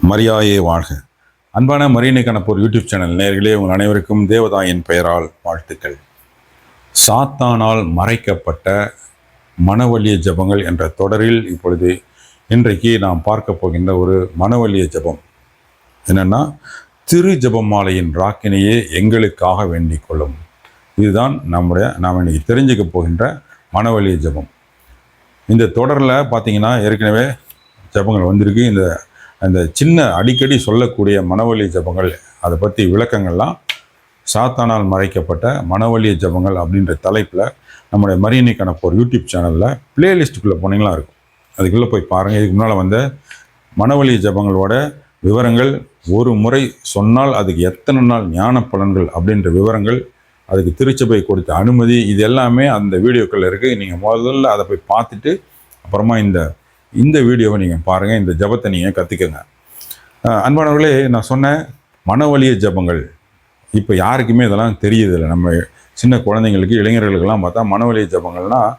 மரியாயே வாழ்க. அன்பான மரியனை கணப்போர் யூடியூப் சேனல் நேர்களே உங்கள் அனைவருக்கும் தேவதாயின் பெயரால் வாழ்த்துக்கள். சாத்தானால் மறைக்கப்பட்ட மனவலிய ஜெபங்கள் என்ற தொடரில் இப்பொழுது இன்றைக்கு நாம் பார்க்க போகின்ற ஒரு மனவலிய ஜெபம். என்னென்னா திரு ஜெபமாலையின் ராக்கினையே எங்களுக்காக வேண்டிக் கொள்ளும். இதுதான் நம்முடைய நாம் இன்னைக்கு தெரிஞ்சுக்க போகின்ற மனவலிய ஜெபம். இந்த தொடரில் பார்த்தீங்கன்னா ஏற்கனவே ஜெபங்கள் வந்திருக்கு. இந்த அந்த சின்ன அடிக்கடி சொல்லக்கூடிய மனவழி ஜெபங்கள் அதை பற்றி விளக்கங்கள்லாம் சாத்தானால் மறைக்கப்பட்ட மனவழிய ஜெபங்கள் அப்படின்ற தலைப்பில் நம்முடைய மரியணி கணப்போர் யூடியூப் சேனலில் பிளேலிஸ்ட்டுக்குள்ளே போனீங்களா இருக்கும். அதுக்குள்ளே போய் பாருங்கள் இதுக்கு முன்னால் வந்த மனவழி ஜெபங்களோட விவரங்கள் ஒரு முறை சொன்னால் அதுக்கு எத்தனை நாள் ஞான பலன்கள் அப்படின்ற விவரங்கள் அதுக்கு திருச்சபை கொடுத்த அனுமதி இது எல்லாமே அந்த வீடியோக்கள் இருக்குது நீங்கள் முதல்ல அதை போய் பார்த்துட்டு அப்புறமா இந்த இந்த வீடியோவை நீங்கள் பாருங்கள் இந்த ஜபத்தை நீங்கள் கற்றுக்கங்க அன்பானவர்களே நான் சொன்னேன் மனவலிய ஜபங்கள் இப்போ யாருக்குமே இதெல்லாம் தெரியுதில்லை. நம்ம சின்ன குழந்தைங்களுக்கு இளைஞர்களுக்கெல்லாம் பார்த்தா மனவலிய ஜபங்கள்னால்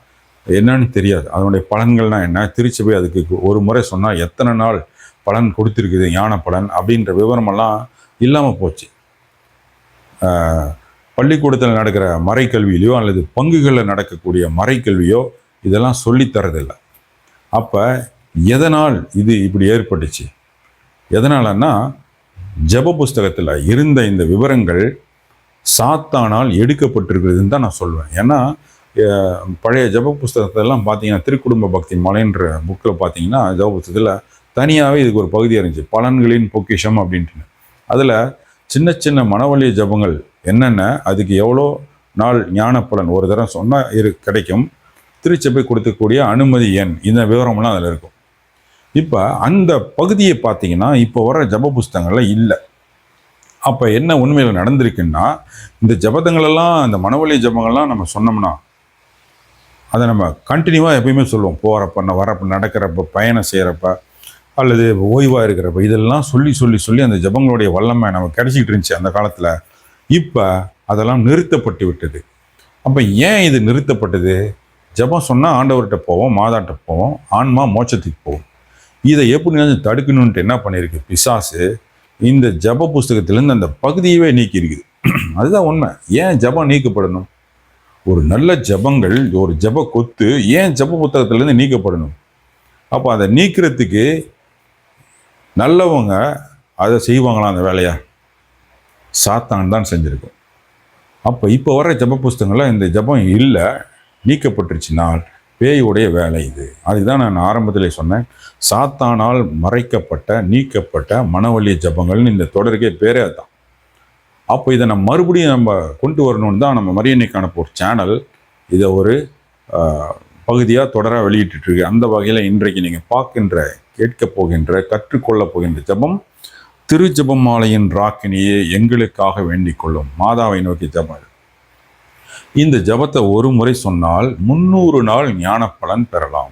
என்னன்னு தெரியாது. அதனுடைய பலன்கள்னால் என்ன? திருச்சபை அதுக்கு ஒரு முறை சொன்னால் எத்தனை நாள் பலன் கொடுத்துருக்குது? ஞான பலன் அப்படின்ற விவரமெல்லாம் இல்லாமல் போச்சு. பள்ளிக்கூடத்தில் நடக்கிற மறைக்கல்வியிலையோ அல்லது பங்குகளில் நடக்கக்கூடிய மறைக்கல்வியோ இதெல்லாம் சொல்லித்தரதில்லை அப்போ எதனால் இது இப்படி ஏற்பட்டுச்சு? எதனாலன்னா ஜெப புஸ்தகத்தில் இருந்த இந்த விவரங்கள் சாத்தானால் எடுக்கப்பட்டிருக்கிறதுன்னு தான் நான் சொல்வேன். ஏன்னா பழைய ஜெப புஸ்தகத்தெல்லாம் பார்த்தீங்கன்னா திருக்குடும்ப பக்தி மலைன்ற புக்கில் பார்த்தீங்கன்னா ஜெப புஸ்தகத்தில் தனியாகவே இதுக்கு ஒரு பகுதி இருந்துச்சு. பலன்களின் பொக்கிஷம் அப்படின்ட்டு அதில் சின்ன சின்ன மனவலிய ஜெபங்கள் என்னென்ன அதுக்கு எவ்வளோ நாள் ஞான பலன் ஒரு தரம் சொன்னால் இரு கிடைக்கும். திருச்சபை கொடுக்கக்கூடிய அனுமதி எண் இந்த விவரம்லாம் அதில் இருக்கும். இப்போ அந்த பகுதியை பார்த்தீங்கன்னா இப்போ வர ஜப புஸ்தகங்கள்ல இல்லை. அப்போ என்ன உண்மையில் நடந்திருக்குன்னா இந்த ஜபதங்களெல்லாம் இந்த மனவழி ஜபங்கள்லாம் நம்ம சொன்னோம்னா அதை நம்ம கண்டினியூவாக எப்பயுமே சொல்லுவோம். போகிறப்ப வரப்ப நடக்கிறப்ப பயணம் செய்கிறப்ப அல்லது ஓய்வாக இருக்கிறப்ப இதெல்லாம் சொல்லி சொல்லி சொல்லி அந்த ஜபங்களுடைய வல்லமை நம்ம கிடைச்சிக்கிட்டு இருந்துச்சு அந்த காலத்தில். இப்போ அதெல்லாம் நிறுத்தப்பட்டு விட்டது. அப்போ ஏன் இது நிறுத்தப்பட்டது? ஜெபம் சொன்னால் ஆண்டவர்கிட்ட போவோம் மாதாட்ட போவோம் ஆன்மா மோட்சத்துக்கு போவோம். இதை எப்படி தடுக்கணுன்ட்டு என்ன பண்ணியிருக்கு? பிசாசு இந்த ஜப புஸ்தகத்திலேருந்து அந்த பகுதியவே நீக்கி இருக்குது அதுதான் உண்மை. ஏன் ஜபம் நீக்கப்படணும்? ஒரு நல்ல ஜபங்கள் ஒரு ஜப கொத்து ஏன் ஜப புத்தகத்திலேருந்து நீக்கப்படணும்? அப்போ அதை நீக்கிறதுக்கு நல்லவங்க அதை செய்வாங்களா அந்த வேலையை? சாத்தான் தான் செஞ்சுருக்கோம். அப்போ இப்போ வர ஜப புஸ்தகங்களில் இந்த ஜபம் இல்லை. நீக்கப்பட்டுருச்சுனால் பேயுடைய வேலை இது. அதுதான் நான் ஆரம்பத்தில் சொன்னேன். சாத்தானால் மறைக்கப்பட்ட நீக்கப்பட்ட மனவழி ஜபங்கள்னு இந்த தொடருக்கே பேரே அதுதான். அப்போ இதை நம்ம மறுபடியும் நம்ம கொண்டு வரணும்னு தான் நம்ம மரியன்னைக்கான ஒரு சேனல் இதை ஒரு பகுதியாக தொடராக வெளியிட்டுருக்கு அந்த வகையில் இன்றைக்கு நீங்கள் பார்க்கின்ற கேட்கப் போகின்ற கற்றுக்கொள்ளப் போகின்ற ஜபம் திரு ஜெபமாலையின் ராக்கினியே எங்களுக்காக வேண்டிக் கொள்ளும். மாதாவை நோக்கி ஜபம் இந்த ஜபத்தை ஒரு முறை சொன்னால் முந்நூறு நாள் ஞானப்பலன் பெறலாம்.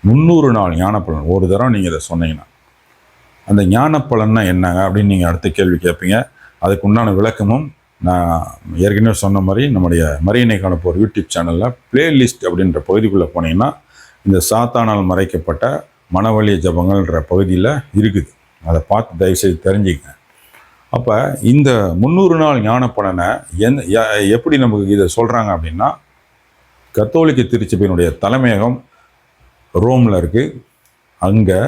முந்நூறு நாள் ஞானப்பலன். ஒரு தரம் நீங்கள் இதை சொன்னீங்கன்னா. அந்த ஞானப்பலன்னா என்னங்க அப்படின்னு நீங்கள் அடுத்த கேள்வி கேட்பீங்க. அதுக்கு உண்டான விளக்கமும் நான் ஏற்கனவே சொன்ன மாதிரி நம்முடைய மரியனை காணப்போர் யூடியூப் சேனலில் பிளேலிஸ்ட் அப்படின்ற பகுதிக்குள்ளே போனீங்கன்னா இந்த சாத்தானால் மறைக்கப்பட்ட மனவழிய ஜபங்கள்ன்ற பகுதியில் இருக்குது. அதை பார்த்து தயவுசெய்து தெரிஞ்சுக்கங்க. அப்போ இந்த முந்நூறு நாள் ஞானப்படனை எந் ய- எப்படி நமக்கு இதை சொல்கிறாங்க அப்படின்னா கத்தோலிக்க திருச்சபையினுடைய தலைமையகம் ரோமில் இருக்குது அங்கே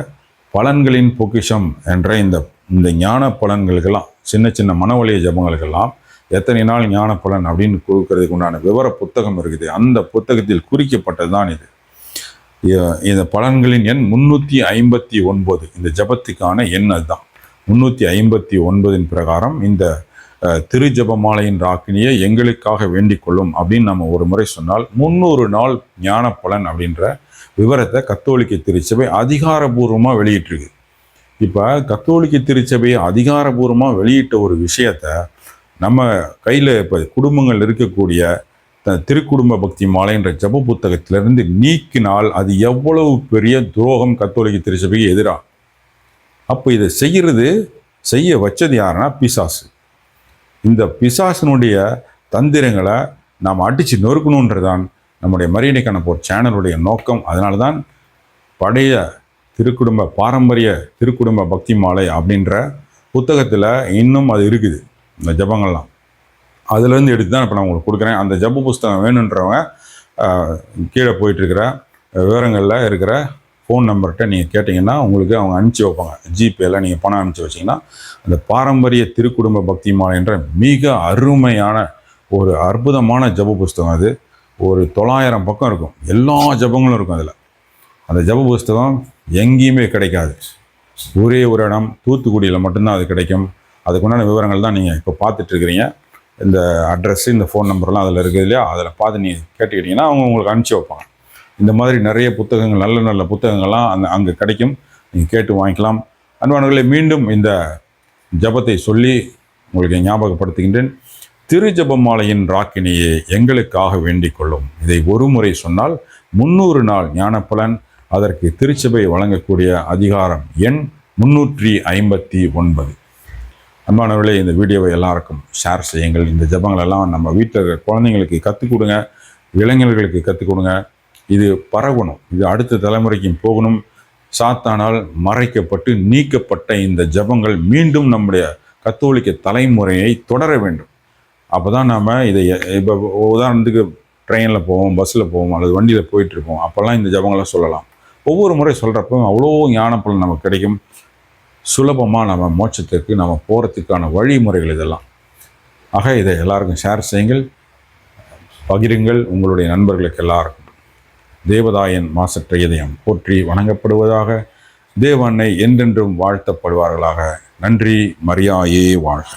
பலன்களின் பொக்கிஷம் என்ற இந்த இந்த ஞான பலன்களுக்கெல்லாம் சின்ன சின்ன மனவழிய ஜபங்களுக்கெல்லாம் எத்தனை நாள் ஞான பலன் அப்படின்னு கொடுக்கறதுக்கு உண்டான விவர புத்தகம் இருக்குது. அந்த புத்தகத்தில் குறிக்கப்பட்டது தான் இது இந்த பலன்களின் எண் முன்னூற்றி ஐம்பத்தி ஒன்பது. இந்த ஜபத்துக்கான எண் அதுதான். முன்னூற்றி ஐம்பத்தி ஒன்பதின் பிரகாரம் இந்த திரு ஜபமாலையின் ராக்கினியை எங்களுக்காக வேண்டிக் கொள்ளும் அப்படின்னு நம்ம ஒரு முறை சொன்னால் முன்னூறு நாள் ஞான பலன் அப்படின்ற விவரத்தை கத்தோலிக்க திருச்சபை அதிகாரபூர்வமாக வெளியிட்டிருக்கு. இப்போ கத்தோலிக்க திருச்சபையை அதிகாரபூர்வமாக வெளியிட்ட ஒரு விஷயத்த நம்ம கையில் இப்போ குடும்பங்கள் இருக்கக்கூடிய த- திருக்குடும்ப பக்தி மாலைன்ற ஜப புத்தகத்திலிருந்து நீக்கினால் அது எவ்வளவு பெரிய துரோகம் கத்தோலிக்க திருச்சபைக்கு எதிராக அப்போ இதை செய்கிறது செய்ய வச்சது யாருன்னா பிசாசு. இந்த பிசாசனுடைய தந்திரங்களை நாம் அடித்து நொறுக்கணுன்றதான் நம்முடைய மரியணைக்கான போர் சேனலுடைய நோக்கம். அதனால தான் பழைய திருக்குடும்ப பாரம்பரிய திருக்குடும்ப பக்தி மாலை அப்படின்ற புத்தகத்தில் இன்னும் அது இருக்குது. இந்த ஜபங்கள்லாம். அதுலேருந்து எடுத்து தான் இப்போ நான் உங்களுக்கு கொடுக்குறேன். அந்த ஜப புஸ்தகம் வேணுன்றவங்க கீழே போயிட்டுருக்கிற விவரங்களில் இருக்கிற ஃபோன் நம்பர்கிட்ட நீங்கள் கேட்டிங்கன்னா உங்களுக்கு அவங்க அனுப்பிச்சி வைப்பாங்க. ஜிபேயில் நீங்கள் பணம் அனுப்பிச்சி வச்சிங்கன்னா அந்த பாரம்பரிய திருக்குடும்ப பக்தி மாலை என்ற மிக அருமையான ஒரு அற்புதமான ஜப புஸ்தகம் அது. ஒரு தொள்ளாயிரம் பக்கம் இருக்கும். எல்லா ஜபங்களும் இருக்கும் அதில். அந்த ஜப புஸ்தகம் எங்கேயுமே கிடைக்காது. ஒரே ஒரு இடம் தூத்துக்குடியில் மட்டும்தான் அது கிடைக்கும். அதுக்குண்டான விவரங்கள் தான் நீங்கள் இப்போ பார்த்துட்ருக்குறீங்க இந்த அட்ரஸ் இந்த ஃபோன் நம்பர்லாம் அதில் இருக்குது இல்லையா? அதில் பார்த்து நீங்கள் கேட்டுக்கிட்டிங்கன்னா அவங்க உங்களுக்கு அனுப்பிச்சி வைப்பாங்க. இந்த மாதிரி நிறைய புத்தகங்கள் நல்ல நல்ல புத்தகங்கள்லாம் அந்த அங்கே கிடைக்கும். நீங்கள் கேட்டு வாங்கிக்கலாம். அன்பானவர்களே மீண்டும் இந்த ஜபத்தை சொல்லி உங்களுக்கு ஞாபகப்படுத்துகின்றேன். திருஜபமாலையின் ராக்கினியே எங்களுக்காக வேண்டிக் கொள்ளும். இதை ஒரு முறை சொன்னால் முன்னூறு நாள் ஞானப்பலன். அதற்கு திருச்சபை வழங்கக்கூடிய அதிகாரம் எண் முன்னூற்றி ஐம்பத்தி ஒன்பது. அன்பானவர்களே இந்த வீடியோவை எல்லாருக்கும் ஷேர் செய்யுங்கள். இந்த ஜபங்களெல்லாம் நம்ம வீட்டில் இருக்கிற குழந்தைங்களுக்கு கற்றுக் கொடுங்க. இளைஞர்களுக்கு கற்றுக் கொடுங்க. இது பரவணும். இது அடுத்த தலைமுறைக்கும் போகணும். சாத்தானால் மறைக்கப்பட்டு நீக்கப்பட்ட இந்த ஜபங்கள் மீண்டும் நம்முடைய கத்தோலிக்க தலைமுறையை தொடர வேண்டும். அப்போ தான் நாம் இதை இப்போ உதாரணத்துக்கு ட்ரெயினில் போவோம் பஸ்ஸில் போவோம் அல்லது வண்டியில் போயிட்டு இருப்போம். அப்போல்லாம் இந்த ஜபங்களை சொல்லலாம். ஒவ்வொரு முறை சொல்கிறப்போ அவ்வளோ ஞானப்பலன் நமக்கு கிடைக்கும். சுலபமாக நம்ம மோட்சத்திற்கு நம்ம போகிறதுக்கான வழிமுறைகள் இதெல்லாம். ஆக இதை எல்லாருக்கும் ஷேர் செய்யுங்கள். பகிருங்கள் உங்களுடைய நண்பர்களுக்கு எல்லாருக்கும். தேவதாயன் மாசற்ற இதயம் போற்றி வணங்கப்படுவதாக தேவ அன்னை என்றென்றும் வாழ்த்தப்படுவார்களாக. நன்றி மரியாயே வாழ்க.